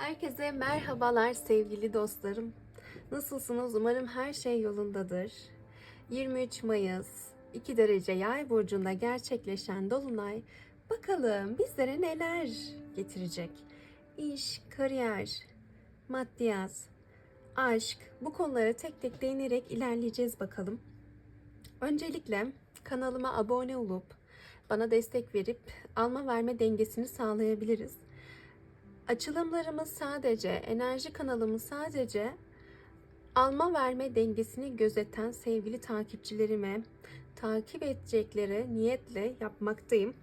Herkese merhabalar sevgili dostlarım. Nasılsınız? Umarım her şey yolundadır. 23 Mayıs 2 derece yay burcunda gerçekleşen dolunay bakalım bizlere neler getirecek? İş, kariyer, maddiyat, aşk bu konulara tek tek değinerek ilerleyeceğiz bakalım. Öncelikle kanalıma abone olup bana destek verip alma verme dengesini sağlayabiliriz. Açılımlarımız sadece, enerji kanalımız sadece alma verme dengesini gözeten sevgili takipçilerime takip edecekleri niyetle yapmaktayım.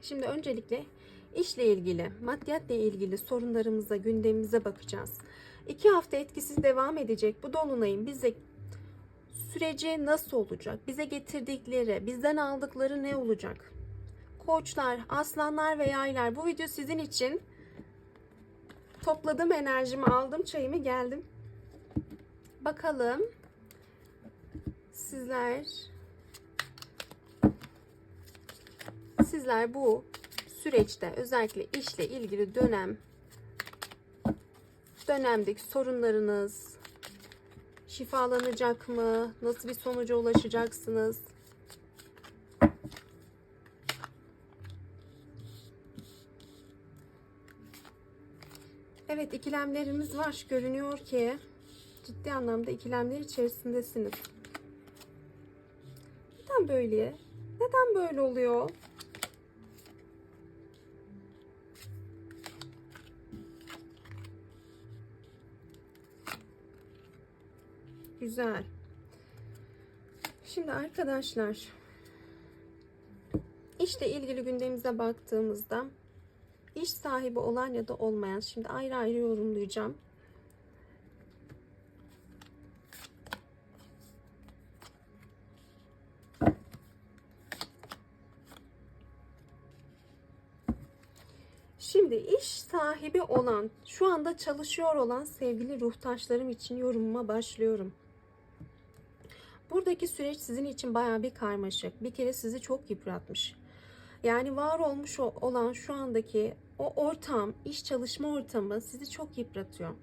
Şimdi öncelikle işle ilgili, maddiyatla ilgili sorunlarımıza, gündemimize bakacağız. İki hafta etkisiz devam edecek bu dolunayın bize süreci nasıl olacak? Bize getirdikleri, bizden aldıkları ne olacak? Koçlar, aslanlar ve yaylar bu video sizin için. Topladım enerjimi, aldım çayımı, geldim. Bakalım sizler sizler bu süreçte özellikle işle ilgili dönem dönemdeki sorunlarınız şifalanacak mı? Nasıl bir sonuca ulaşacaksınız? Evet ikilemlerimiz var. Görünüyor ki ciddi anlamda ikilemler içerisindesiniz. Neden böyle? Neden böyle oluyor? Güzel. Şimdi arkadaşlar işle ilgili gündemimize baktığımızda iş sahibi olan ya da olmayan şimdi ayrı ayrı yorumlayacağım. Şimdi iş sahibi olan, şu anda çalışıyor olan sevgili ruhtaşlarım için yorumuma başlıyorum. Buradaki süreç sizin için bayağı bir karmaşık. Bir kere sizi çok yıpratmış. Yani var olmuş olan şu andaki o ortam, iş çalışma ortamı sizi çok yıpratıyor.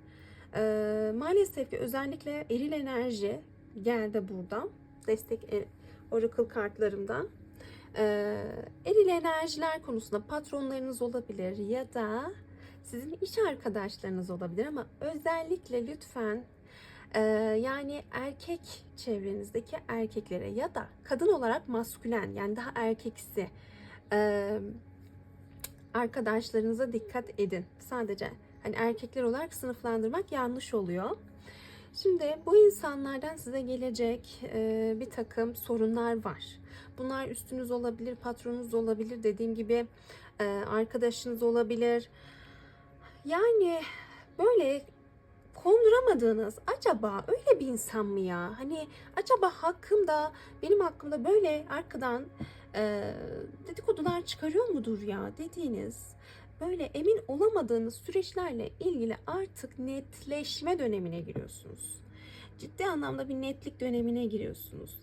Ee, maalesef ki özellikle eril enerji geldi burada. Destek e, Oracle kartlarımdan. Ee, eril enerjiler konusunda patronlarınız olabilir ya da sizin iş arkadaşlarınız olabilir ama özellikle lütfen ee, yani erkek çevrenizdeki erkeklere ya da kadın olarak maskülen yani daha erkeksi arkadaşlarınıza dikkat edin. Sadece hani erkekler olarak sınıflandırmak yanlış oluyor. Şimdi bu insanlardan size gelecek e, bir takım sorunlar var. Bunlar üstünüz olabilir, patronunuz olabilir, dediğim gibi e, arkadaşınız olabilir. Yani böyle konduramadığınız acaba öyle bir insan mı ya? Hani acaba hakkımda benim hakkımda böyle arkadan e, dedikodular çıkarıyor mudur ya dediğiniz böyle emin olamadığınız süreçlerle ilgili artık netleşme dönemine giriyorsunuz. Ciddi anlamda bir netlik dönemine giriyorsunuz.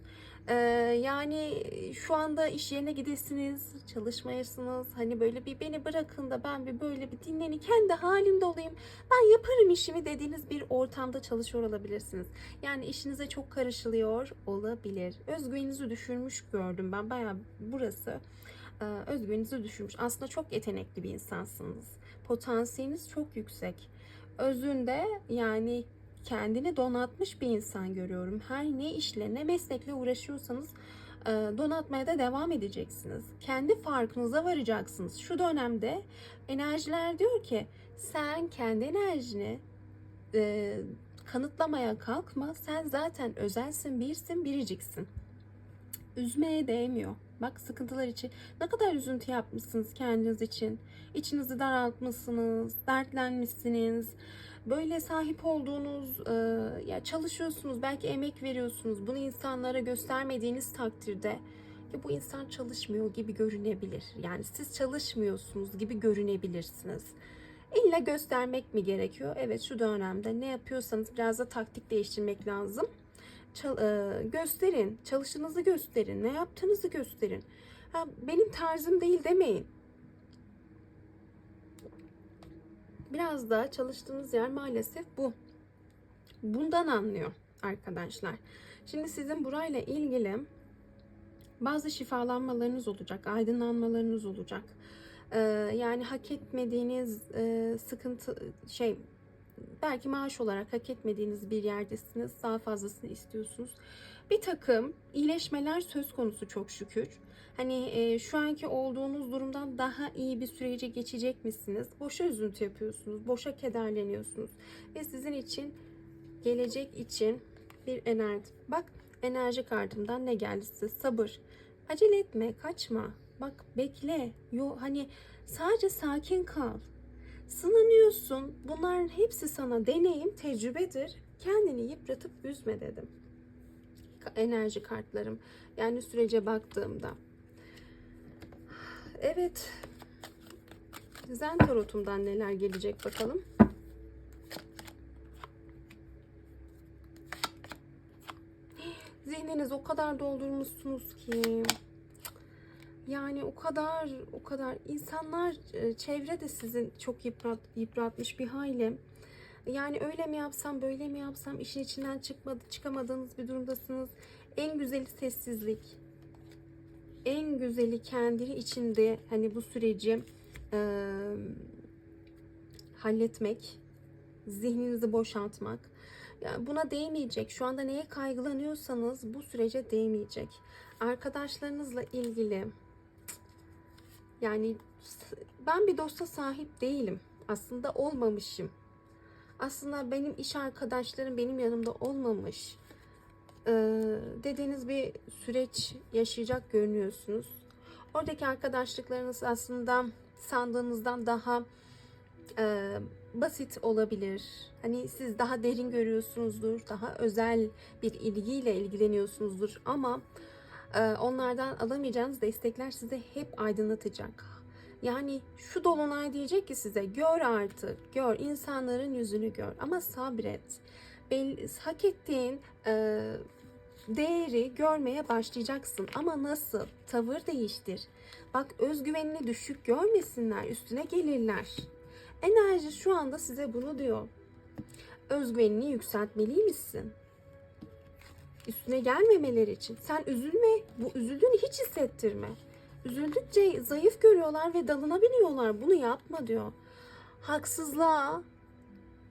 Ee, yani şu anda iş yerine gidesiniz, çalışmayasınız. Hani böyle bir beni bırakın da ben bir böyle bir dinlenin, kendi halimde olayım. Ben yaparım işimi dediğiniz bir ortamda çalışıyor olabilirsiniz. Yani işinize çok karışılıyor olabilir. Özgüveninizi düşürmüş gördüm ben. Bayağı burası e, özgüveninizi düşürmüş. Aslında çok yetenekli bir insansınız. Potansiyeliniz çok yüksek. Özünde yani kendini donatmış bir insan görüyorum. Her ne işle ne meslekle uğraşıyorsanız e, donatmaya da devam edeceksiniz. Kendi farkınıza varacaksınız. Şu dönemde enerjiler diyor ki sen kendi enerjini e, kanıtlamaya kalkma. Sen zaten özelsin, birsin, biriciksin. Üzmeye değmiyor. Bak sıkıntılar için ne kadar üzüntü yapmışsınız kendiniz için. İçinizi daraltmışsınız, dertlenmişsiniz böyle sahip olduğunuz e, ya çalışıyorsunuz belki emek veriyorsunuz. Bunu insanlara göstermediğiniz takdirde ya bu insan çalışmıyor gibi görünebilir. Yani siz çalışmıyorsunuz gibi görünebilirsiniz. İlla göstermek mi gerekiyor? Evet şu dönemde ne yapıyorsanız biraz da taktik değiştirmek lazım. Çal, e, gösterin çalışınızı gösterin ne yaptığınızı gösterin. Ha, benim tarzım değil demeyin Biraz da çalıştığınız yer maalesef bu. Bundan anlıyor arkadaşlar. Şimdi sizin burayla ilgili bazı şifalanmalarınız olacak, aydınlanmalarınız olacak. Ee, yani hak etmediğiniz e, sıkıntı şey belki maaş olarak hak etmediğiniz bir yerdesiniz. Daha fazlasını istiyorsunuz. Bir takım iyileşmeler söz konusu çok şükür. Hani e, şu anki olduğunuz durumdan daha iyi bir sürece geçecek misiniz? Boşa üzüntü yapıyorsunuz, boşa kederleniyorsunuz. Ve sizin için gelecek için bir enerji. Bak enerji kartımdan ne geldi size? Sabır. Acele etme, kaçma. Bak bekle. Yo hani sadece sakin kal. Sınanıyorsun. Bunların hepsi sana deneyim, tecrübedir. Kendini yıpratıp üzme dedim. Enerji kartlarım. Yani sürece baktığımda. Evet. Zen tarotumdan neler gelecek bakalım. Zihniniz o kadar doldurmuşsunuz ki. Yani o kadar o kadar insanlar e, çevre de sizin çok yıprat, yıpratmış bir hayli. Yani öyle mi yapsam böyle mi yapsam işin içinden çıkmadı, çıkamadığınız bir durumdasınız. En güzeli sessizlik. En güzeli kendi içinde hani bu süreci e, halletmek, zihninizi boşaltmak. Yani buna değmeyecek. Şu anda neye kaygılanıyorsanız bu sürece değmeyecek. Arkadaşlarınızla ilgili yani ben bir dosta sahip değilim. Aslında olmamışım. Aslında benim iş arkadaşlarım benim yanımda olmamış. Ee, dediğiniz bir süreç yaşayacak görünüyorsunuz. Oradaki arkadaşlıklarınız aslında sandığınızdan daha e, basit olabilir. Hani siz daha derin görüyorsunuzdur, daha özel bir ilgiyle ilgileniyorsunuzdur ama e, onlardan alamayacağınız destekler size hep aydınlatacak. Yani şu dolunay diyecek ki size gör artık, gör insanların yüzünü gör ama sabret. Belli, hak ettiğin e, değeri görmeye başlayacaksın ama nasıl? Tavır değiştir. Bak özgüvenini düşük görmesinler, üstüne gelirler. Enerji şu anda size bunu diyor. Özgüvenini yükseltmeliymişsin. Üstüne gelmemeleri için. Sen üzülme. Bu üzüldüğünü hiç hissettirme. Üzüldükçe zayıf görüyorlar ve dalına biniyorlar. Bunu yapma diyor. Haksızlığa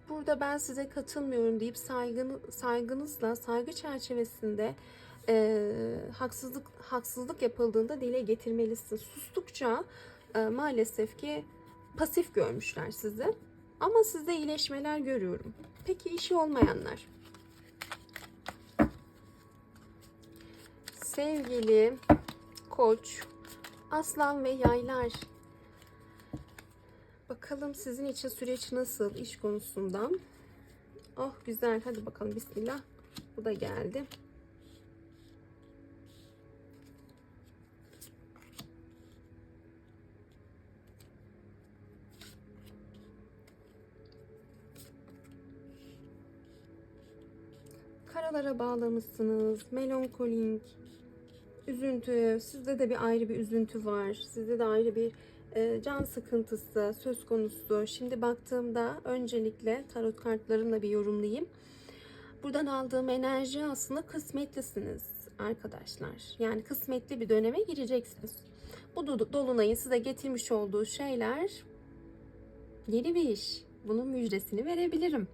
burada ben size katılmıyorum deyip saygını, saygınızla, saygı çerçevesinde e, haksızlık haksızlık yapıldığında dile getirmelisin. Sustukça e, maalesef ki pasif görmüşler sizi. Ama sizde iyileşmeler görüyorum. Peki işi olmayanlar? Sevgili koç, aslan ve yaylar. Bakalım sizin için süreç nasıl iş konusunda? Oh güzel. Hadi bakalım bismillah. Bu da geldi. Karalara bağlamışsınız. Melankolik, üzüntü. Sizde de bir ayrı bir üzüntü var. Sizde de ayrı bir can sıkıntısı söz konusu. Şimdi baktığımda öncelikle tarot kartlarımla bir yorumlayayım. Buradan aldığım enerji aslında kısmetlisiniz arkadaşlar. Yani kısmetli bir döneme gireceksiniz. Bu do- dolunayın size getirmiş olduğu şeyler yeni bir iş. Bunun müjdesini verebilirim.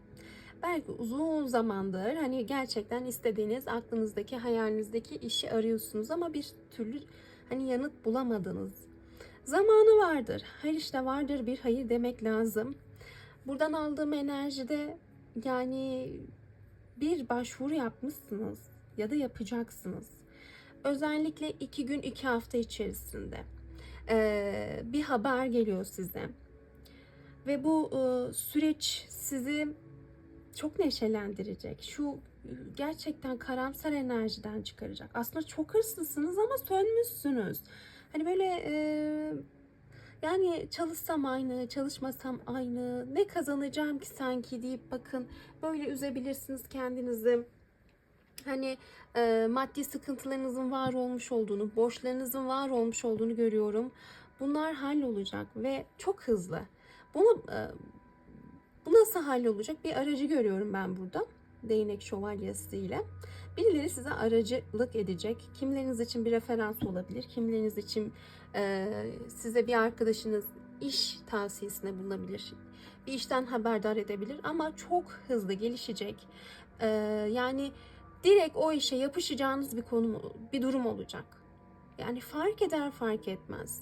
Belki uzun zamandır hani gerçekten istediğiniz aklınızdaki hayalinizdeki işi arıyorsunuz ama bir türlü hani yanıt bulamadınız. Zamanı vardır. Her işte vardır bir hayır demek lazım. Buradan aldığım enerjide yani bir başvuru yapmışsınız ya da yapacaksınız. Özellikle iki gün iki hafta içerisinde ee, bir haber geliyor size. Ve bu e, süreç sizi çok neşelendirecek. Şu gerçekten karamsar enerjiden çıkaracak. Aslında çok hırslısınız ama sönmüşsünüz. Hani böyle e, yani çalışsam aynı, çalışmasam aynı, ne kazanacağım ki sanki deyip bakın böyle üzebilirsiniz kendinizi. Hani e, maddi sıkıntılarınızın var olmuş olduğunu, borçlarınızın var olmuş olduğunu görüyorum. Bunlar hallolacak ve çok hızlı. Bunu e, nasıl hallolacak? Bir aracı görüyorum ben burada. Değnek şövalyesi ile. Birileri size aracılık edecek. Kimleriniz için bir referans olabilir. Kimleriniz için e, size bir arkadaşınız iş tavsiyesinde bulunabilir. Bir işten haberdar edebilir ama çok hızlı gelişecek. E, yani direkt o işe yapışacağınız bir konu, bir durum olacak. Yani fark eder fark etmez.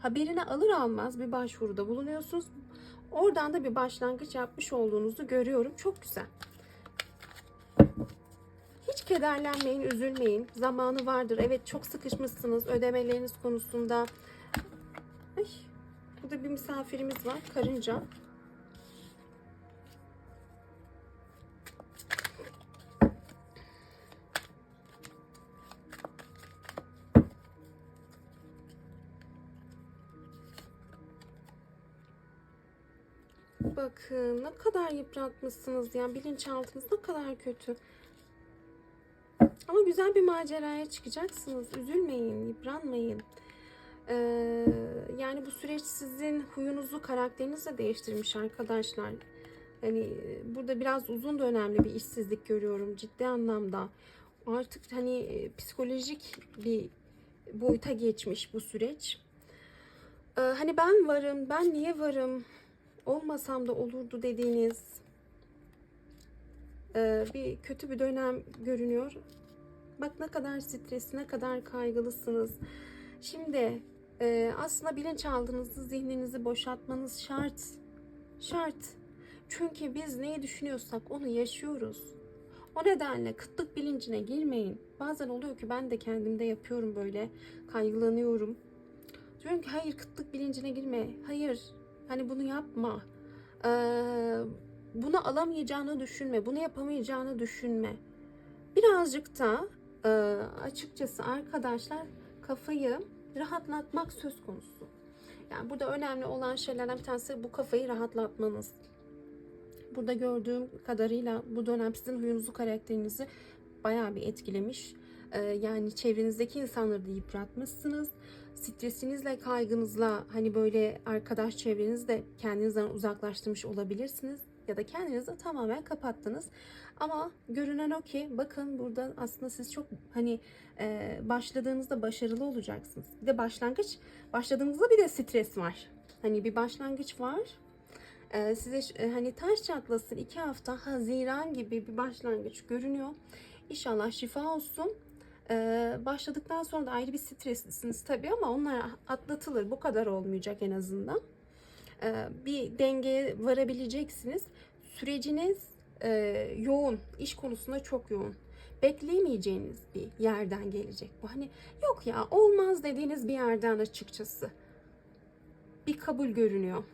Haberini alır almaz bir başvuruda bulunuyorsunuz. Oradan da bir başlangıç yapmış olduğunuzu görüyorum. Çok güzel. Hiç kederlenmeyin, üzülmeyin. Zamanı vardır. Evet çok sıkışmışsınız ödemeleriniz konusunda. Ay, burada bir misafirimiz var. Karınca. Bakın ne kadar yıpratmışsınız ya. Bilinçaltınız ne kadar kötü. Ama güzel bir maceraya çıkacaksınız. Üzülmeyin, yıpranmayın. Ee, yani bu süreç sizin huyunuzu, karakterinizi de değiştirmiş arkadaşlar. Hani burada biraz uzun dönemli bir işsizlik görüyorum ciddi anlamda. Artık hani e, psikolojik bir boyuta geçmiş bu süreç. Ee, hani ben varım, ben niye varım, olmasam da olurdu dediğiniz e, bir kötü bir dönem görünüyor. Bak ne kadar stresli, ne kadar kaygılısınız. Şimdi e, aslında bilinçaltınızı, zihninizi boşaltmanız şart. Şart. Çünkü biz neyi düşünüyorsak onu yaşıyoruz. O nedenle kıtlık bilincine girmeyin. Bazen oluyor ki ben de kendimde yapıyorum böyle. Kaygılanıyorum. Diyorum ki hayır kıtlık bilincine girme. Hayır. Hani bunu yapma. Ee, bunu alamayacağını düşünme. Bunu yapamayacağını düşünme. Birazcık da e, açıkçası arkadaşlar kafayı rahatlatmak söz konusu. Yani burada önemli olan şeylerden bir tanesi bu kafayı rahatlatmanız. Burada gördüğüm kadarıyla bu dönem sizin huyunuzu, karakterinizi bayağı bir etkilemiş. Ee, yani çevrenizdeki insanları da yıpratmışsınız. Stresinizle, kaygınızla hani böyle arkadaş çevrenizde kendinizden uzaklaştırmış olabilirsiniz. Ya da kendinizi tamamen kapattınız. Ama görünen o ki bakın burada aslında siz çok hani e, başladığınızda başarılı olacaksınız. Bir de başlangıç, başladığınızda bir de stres var. Hani bir başlangıç var. E, size e, hani taş çatlasın iki hafta Haziran gibi bir başlangıç görünüyor. İnşallah şifa olsun. Ee, başladıktan sonra da ayrı bir streslisiniz tabii ama onlar atlatılır. Bu kadar olmayacak en azından. Ee, bir dengeye varabileceksiniz. Süreciniz e, yoğun. iş konusunda çok yoğun. Bekleyemeyeceğiniz bir yerden gelecek bu. Hani yok ya olmaz dediğiniz bir yerden açıkçası. Bir kabul görünüyor.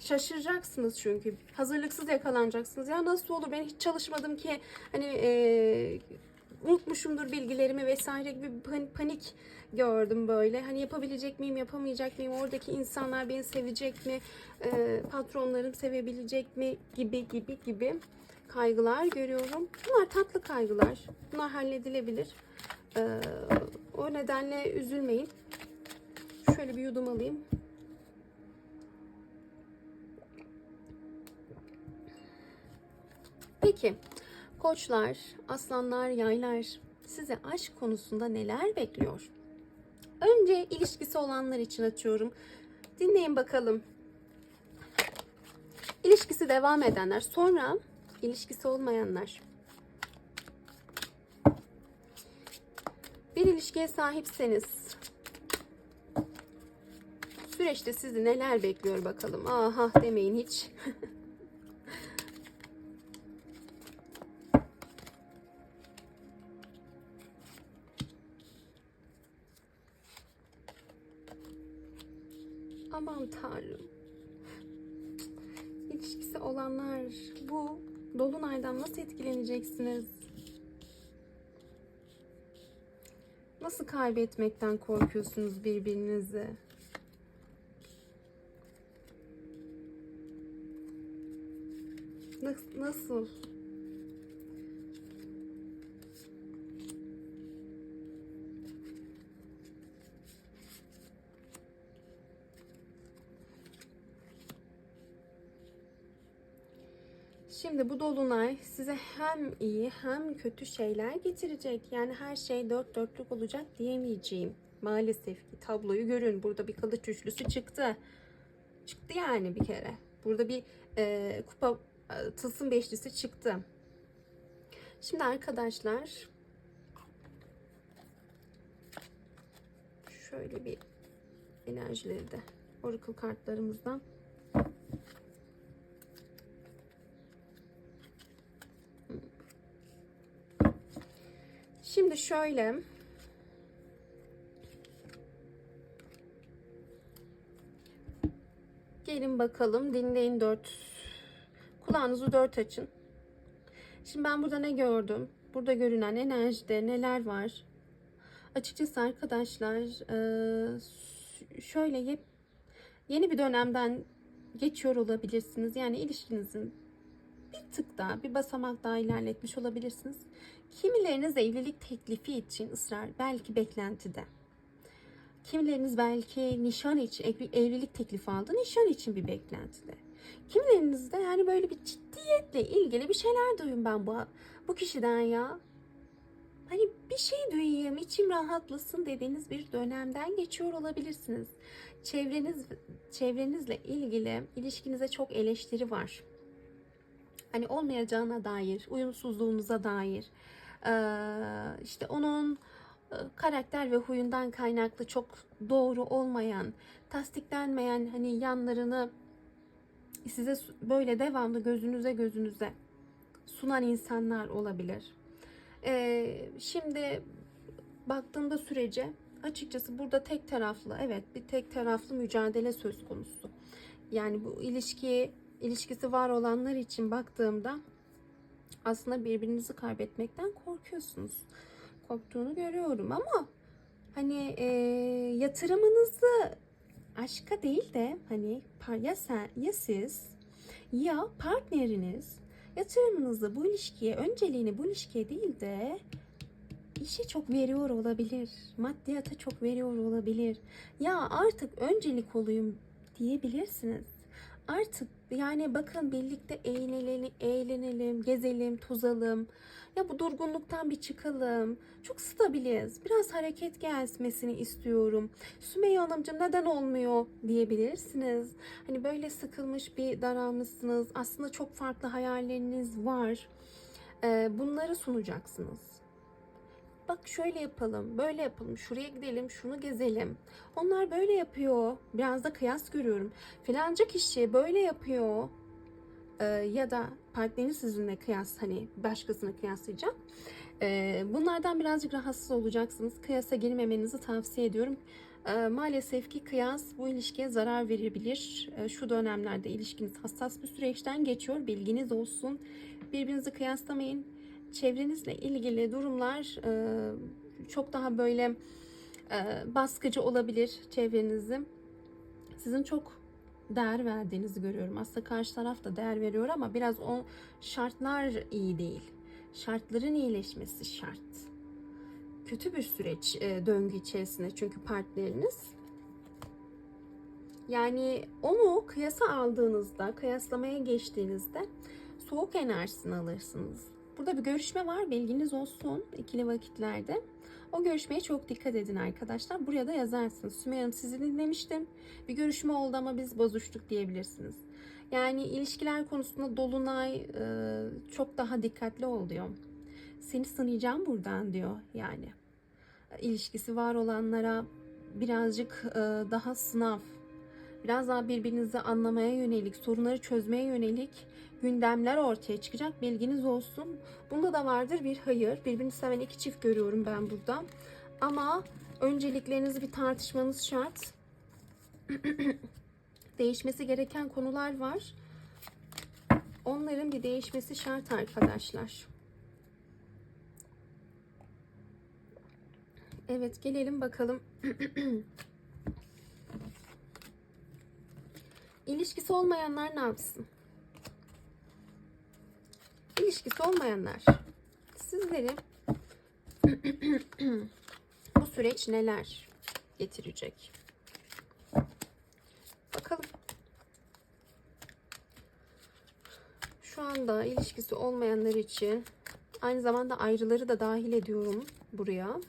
Şaşıracaksınız çünkü. Hazırlıksız yakalanacaksınız. Ya nasıl olur ben hiç çalışmadım ki hani e, unutmuşumdur bilgilerimi vesaire gibi pan- panik gördüm böyle. Hani yapabilecek miyim, yapamayacak mıyım? Oradaki insanlar beni sevecek mi? E, patronlarım sevebilecek mi? Gibi gibi gibi kaygılar görüyorum. Bunlar tatlı kaygılar. Bunlar halledilebilir. E, o nedenle üzülmeyin. Şöyle bir yudum alayım. Peki koçlar, aslanlar, yaylar size aşk konusunda neler bekliyor? Önce ilişkisi olanlar için açıyorum. Dinleyin bakalım. İlişkisi devam edenler, sonra ilişkisi olmayanlar. Bir ilişkiye sahipseniz süreçte sizi neler bekliyor bakalım. Aha demeyin hiç. etkileneceksiniz? Nasıl kaybetmekten korkuyorsunuz birbirinizi? Nas- Nasıl? Şimdi dolunay size hem iyi hem kötü şeyler getirecek. Yani her şey dört dörtlük olacak diyemeyeceğim. Maalesef ki tabloyu görün. Burada bir kılıç üçlüsü çıktı. Çıktı yani bir kere. Burada bir e, kupa tılsım beşlisi çıktı. Şimdi arkadaşlar şöyle bir enerjileri de Oracle kartlarımızdan Şimdi şöyle Gelin bakalım dinleyin dört kulağınızı dört açın. Şimdi ben burada ne gördüm? Burada görünen enerjide neler var? Açıkçası arkadaşlar eee, şöyle yeni bir dönemden geçiyor olabilirsiniz. Yani ilişkinizin bir tık daha, bir basamak daha ilerletmiş olabilirsiniz. Kimileriniz evlilik teklifi için ısrar, belki beklentide. Kimileriniz belki nişan için, ev- evlilik teklifi aldı, nişan için bir beklentide. Kimileriniz de yani böyle bir ciddiyetle ilgili bir şeyler duyun ben bu, bu kişiden ya. Hani bir şey duyayım, içim rahatlasın dediğiniz bir dönemden geçiyor olabilirsiniz. Çevreniz çevrenizle ilgili ilişkinize çok eleştiri var. Hani olmayacağına dair, uyumsuzluğunuza dair, işte onun karakter ve huyundan kaynaklı çok doğru olmayan, tasdiklenmeyen hani yanlarını size böyle devamlı gözünüze gözünüze sunan insanlar olabilir. Şimdi baktığımda sürece açıkçası burada tek taraflı evet bir tek taraflı mücadele söz konusu. Yani bu ilişki ilişkisi var olanlar için baktığımda aslında birbirinizi kaybetmekten korkuyorsunuz. Korktuğunu görüyorum ama hani e, yatırımınızı aşka değil de hani ya sen ya siz ya partneriniz yatırımınızı bu ilişkiye önceliğini bu ilişkiye değil de işe çok veriyor olabilir. Maddiyata çok veriyor olabilir. Ya artık öncelik olayım diyebilirsiniz. Artık yani bakın birlikte eğlenelim, eğlenelim, gezelim, tozalım. Ya bu durgunluktan bir çıkalım. Çok stabiliz. Biraz hareket gelmesini istiyorum. Sümeyye Hanımcığım neden olmuyor diyebilirsiniz. Hani böyle sıkılmış bir daralmışsınız. Aslında çok farklı hayalleriniz var. Ee, bunları sunacaksınız. Bak şöyle yapalım, böyle yapalım, şuraya gidelim, şunu gezelim. Onlar böyle yapıyor. Biraz da kıyas görüyorum. Filanca kişi böyle yapıyor. Ee, ya da partneri sizinle kıyas hani başkasına kıyaslayacak. Ee, bunlardan birazcık rahatsız olacaksınız. Kıyasa girmemenizi tavsiye ediyorum. Ee, maalesef ki kıyas bu ilişkiye zarar verebilir. Ee, şu dönemlerde ilişkiniz hassas bir süreçten geçiyor. Bilginiz olsun. Birbirinizi kıyaslamayın. Çevrenizle ilgili durumlar e, çok daha böyle e, baskıcı olabilir çevrenizi. Sizin çok değer verdiğinizi görüyorum. Aslında karşı taraf da değer veriyor ama biraz o şartlar iyi değil. Şartların iyileşmesi şart. Kötü bir süreç e, döngü içerisinde çünkü partneriniz. Yani onu kıyasa aldığınızda, kıyaslamaya geçtiğinizde soğuk enerjisini alırsınız. Burada bir görüşme var bilginiz olsun ikili vakitlerde. O görüşmeye çok dikkat edin arkadaşlar. Buraya da yazarsınız. Sümeyye Hanım sizi dinlemiştim. Bir görüşme oldu ama biz bozuştuk diyebilirsiniz. Yani ilişkiler konusunda Dolunay e, çok daha dikkatli ol diyor. Seni sınayacağım buradan diyor yani. İlişkisi var olanlara birazcık e, daha sınav, biraz daha birbirinizi anlamaya yönelik, sorunları çözmeye yönelik gündemler ortaya çıkacak. Bilginiz olsun. Bunda da vardır bir hayır. Birbirini seven iki çift görüyorum ben burada. Ama önceliklerinizi bir tartışmanız şart. Değişmesi gereken konular var. Onların bir değişmesi şart arkadaşlar. Evet gelelim bakalım. İlişkisi olmayanlar ne yapsın? İlişkisi olmayanlar sizleri bu süreç neler getirecek? Bakalım. Şu anda ilişkisi olmayanlar için aynı zamanda ayrıları da dahil ediyorum buraya.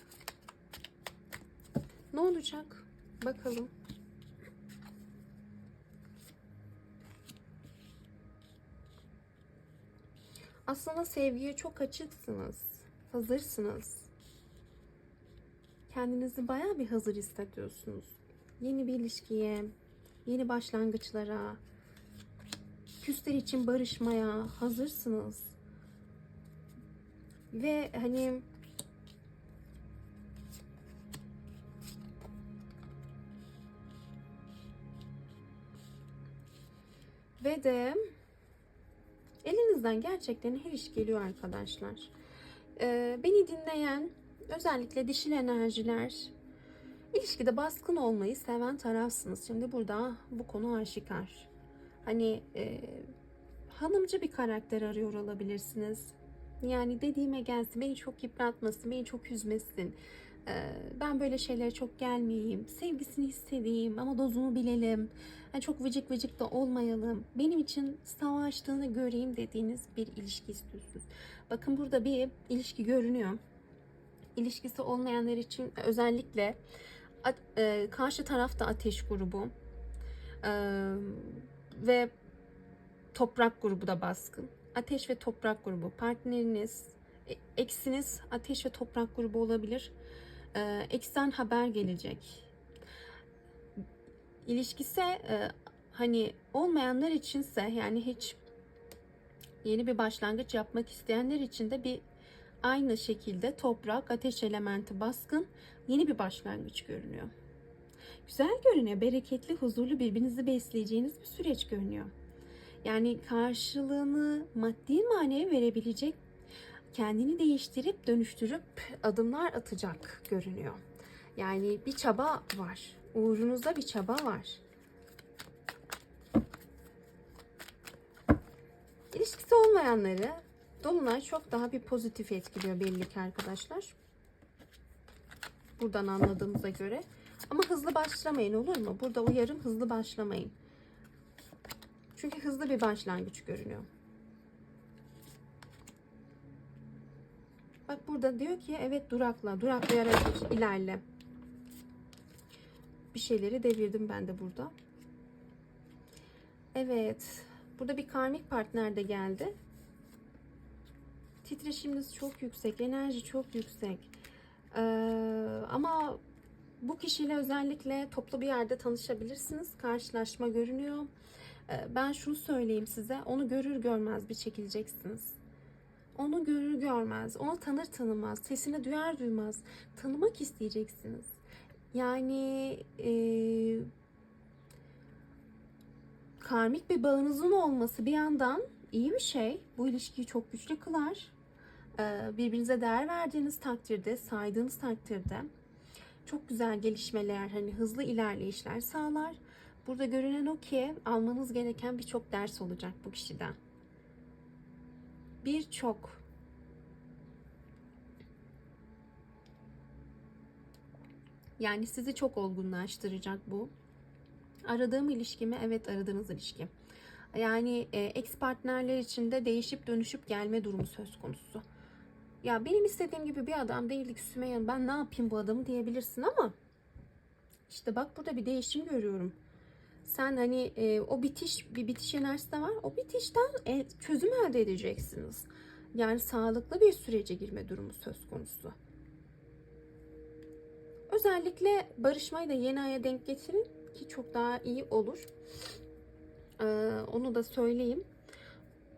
Ne olacak? Bakalım. Aslında sevgiye çok açıksınız. Hazırsınız. Kendinizi bayağı bir hazır hissediyorsunuz. Yeni bir ilişkiye, yeni başlangıçlara, küsler için barışmaya hazırsınız. Ve hani ve de elinizden gerçekten her iş geliyor arkadaşlar. Ee, beni dinleyen özellikle dişil enerjiler ilişkide baskın olmayı seven tarafsınız. Şimdi burada bu konu aşikar. Hani e, hanımcı bir karakter arıyor olabilirsiniz. Yani dediğime gelsin, beni çok yıpratmasın, beni çok üzmesin. Ben böyle şeylere çok gelmeyeyim. Sevgisini hissedeyim ama dozunu bilelim. Yani çok vıcık vıcık da olmayalım. Benim için savaştığını göreyim dediğiniz bir ilişki istiyorsunuz. Bakın burada bir ilişki görünüyor. İlişkisi olmayanlar için özellikle karşı tarafta ateş grubu ve toprak grubu da baskın. Ateş ve toprak grubu partneriniz, e- eksiniz ateş ve toprak grubu olabilir. Ee, eksten haber gelecek. İlişkisi e, hani olmayanlar içinse yani hiç yeni bir başlangıç yapmak isteyenler için de bir aynı şekilde toprak, ateş elementi baskın yeni bir başlangıç görünüyor. Güzel görünüyor. Bereketli, huzurlu birbirinizi besleyeceğiniz bir süreç görünüyor. Yani karşılığını maddi manevi verebilecek, kendini değiştirip dönüştürüp adımlar atacak görünüyor. Yani bir çaba var. Uğrunuzda bir çaba var. İlişkisi olmayanları Dolunay çok daha bir pozitif etkiliyor belli ki arkadaşlar. Buradan anladığımıza göre. Ama hızlı başlamayın olur mu? Burada uyarım hızlı başlamayın. Çünkü hızlı bir başlangıç görünüyor. Bak burada diyor ki evet durakla, duraklayarak ilerle. Bir şeyleri devirdim ben de burada. Evet. Burada bir karmik partner de geldi. Titreşiminiz çok yüksek, enerji çok yüksek. Ee, ama bu kişiyle özellikle toplu bir yerde tanışabilirsiniz. Karşılaşma görünüyor. Ee, ben şunu söyleyeyim size. Onu görür görmez bir çekileceksiniz. Onu görür görmez, onu tanır tanımaz, sesini duyar duymaz tanımak isteyeceksiniz. Yani e, karmik bir bağınızın olması bir yandan iyi bir şey. Bu ilişkiyi çok güçlü kılar. Ee, birbirinize değer verdiğiniz takdirde, saydığınız takdirde çok güzel gelişmeler, hani hızlı ilerleyişler sağlar. Burada görünen o ki almanız gereken birçok ders olacak bu kişiden. Birçok yani sizi çok olgunlaştıracak bu. Aradığım ilişki mi? Evet aradığınız ilişki. Yani e, ex partnerler için de değişip dönüşüp gelme durumu söz konusu. Ya benim istediğim gibi bir adam değildik Sümeyye ben ne yapayım bu adamı diyebilirsin ama işte bak burada bir değişim görüyorum. Sen hani e, o bitiş bir bitiş enerjisi de var. O bitişten e, çözüm elde edeceksiniz. Yani sağlıklı bir sürece girme durumu söz konusu. Özellikle barışmayı da yeni aya denk getirin ki çok daha iyi olur. Ee, onu da söyleyeyim.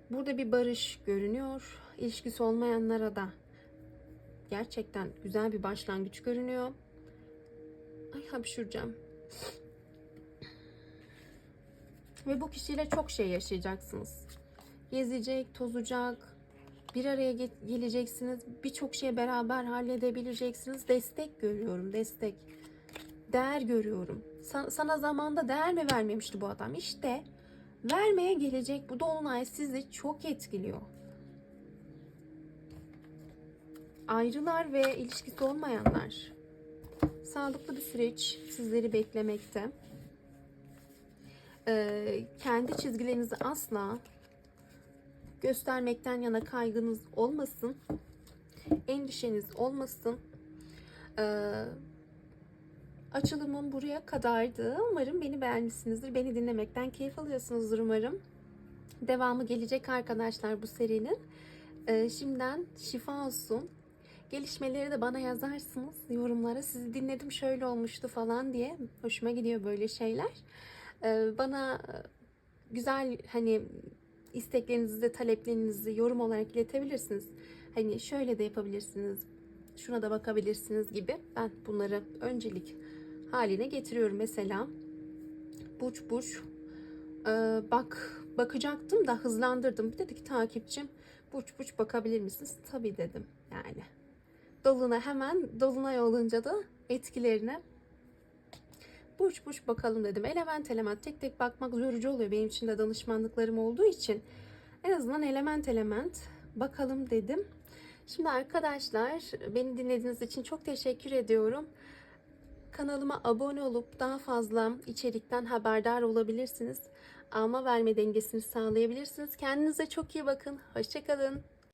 Burada bir barış görünüyor. İlişkisi olmayanlara da gerçekten güzel bir başlangıç görünüyor. Ay hapşuracağım. Ve bu kişiyle çok şey yaşayacaksınız. Gezecek, tozacak, bir araya ge- geleceksiniz. Birçok şey beraber halledebileceksiniz. Destek görüyorum, destek. Değer görüyorum. Sa- sana zamanda değer mi vermemişti bu adam? İşte vermeye gelecek bu dolunay sizi çok etkiliyor. Ayrılar ve ilişkisi olmayanlar. Sağlıklı bir süreç sizleri beklemekte. Ee, kendi çizgilerinizi asla göstermekten yana kaygınız olmasın. Endişeniz olmasın. Ee, açılımım buraya kadardı. Umarım beni beğenmişsinizdir. Beni dinlemekten keyif alıyorsunuzdur umarım. Devamı gelecek arkadaşlar bu serinin. Ee, şimdiden şifa olsun. Gelişmeleri de bana yazarsınız yorumlara. Sizi dinledim şöyle olmuştu falan diye. Hoşuma gidiyor böyle şeyler. Ee, bana güzel hani isteklerinizi taleplerinizi yorum olarak iletebilirsiniz. Hani şöyle de yapabilirsiniz. Şuna da bakabilirsiniz gibi. Ben bunları öncelik haline getiriyorum mesela. Burç burç ee, bak bakacaktım da hızlandırdım. Dedi ki takipçim burç burç bakabilir misiniz? Tabii dedim yani. Dolunay hemen dolunay olunca da etkilerine burç burç bakalım dedim. Element element tek tek bakmak yorucu oluyor benim için de danışmanlıklarım olduğu için. En azından element element bakalım dedim. Şimdi arkadaşlar beni dinlediğiniz için çok teşekkür ediyorum. Kanalıma abone olup daha fazla içerikten haberdar olabilirsiniz. Alma verme dengesini sağlayabilirsiniz. Kendinize çok iyi bakın. Hoşçakalın.